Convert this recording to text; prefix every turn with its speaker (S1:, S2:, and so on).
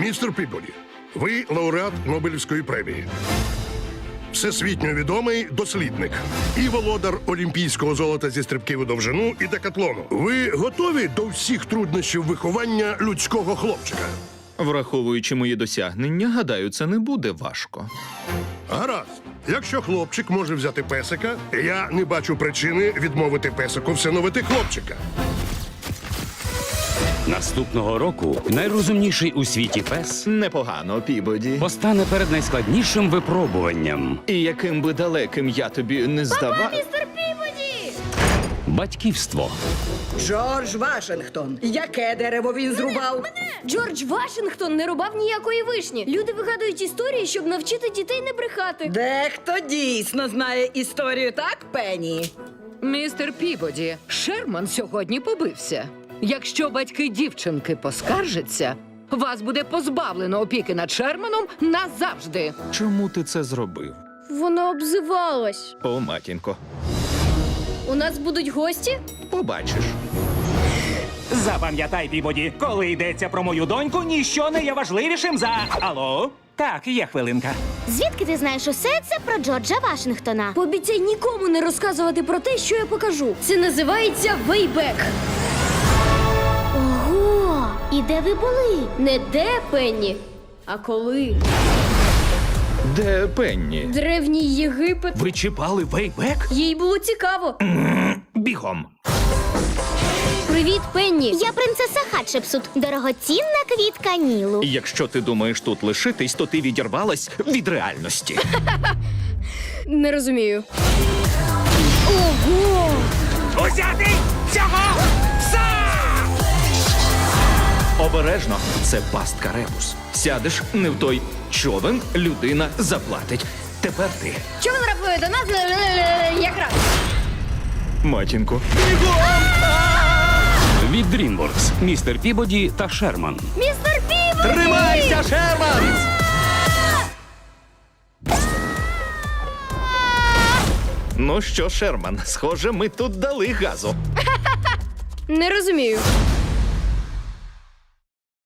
S1: Містер Піболі, ви лауреат Нобелівської премії. Всесвітньо відомий дослідник і володар олімпійського золота зі стрибків у довжину і декатлону. Ви готові до всіх труднощів виховання людського хлопчика?
S2: Враховуючи мої досягнення, гадаю, це не буде важко.
S1: Гаразд. Якщо хлопчик може взяти песика, я не бачу причини відмовити песику всиновити хлопчика.
S3: Наступного року найрозумніший у світі пес
S2: Непогано, Пібоді.
S3: постане перед найскладнішим випробуванням
S2: І яким би далеким я тобі не здавав.
S4: Містер Пібоді!
S3: батьківство.
S5: Джордж Вашингтон. Яке дерево він зрубав?
S4: Джордж Вашингтон не рубав ніякої вишні. Люди вигадують історії, щоб навчити дітей не брехати.
S5: Дехто дійсно знає історію, так, Пенні?
S6: Містер Пібоді, Шерман сьогодні побився. Якщо батьки дівчинки поскаржаться, вас буде позбавлено опіки над Шерманом назавжди.
S2: Чому ти це зробив?
S4: Вона обзивалась.
S2: О, матінко,
S4: У нас будуть гості?
S2: побачиш.
S7: Запам'ятай, Пібоді, коли йдеться про мою доньку, ніщо не є важливішим за. Алло? Так, є хвилинка.
S8: Звідки ти знаєш усе це про Джорджа Вашингтона?
S4: Пообіцяй нікому не розказувати про те, що я покажу. Це називається вейбек.
S8: І де ви були?
S4: Не де Пенні, а коли.
S2: Де Пенні?
S4: Древній Єгипет.
S7: Ви чіпали вейбек?
S4: Їй було цікаво.
S7: Бігом.
S4: Привіт, Пенні.
S8: Я принцеса Хатшепсут, дорогоцінна квітка Нілу.
S2: Якщо ти думаєш тут лишитись, то ти відірвалась від реальності.
S4: Не розумію. Ого!
S7: Узяти цього!
S2: Обережно, це пастка ребус. Сядеш не в той човен, людина заплатить. Тепер ти,
S4: Чого ви рахує до нас? Якраз.
S2: матінко.
S3: Від DreamWorks. Містер Пібоді та Шерман.
S4: Містер Пібоді!
S2: Тримайся, Шерман! Ну що, Шерман, схоже, ми тут дали газу.
S4: Не розумію.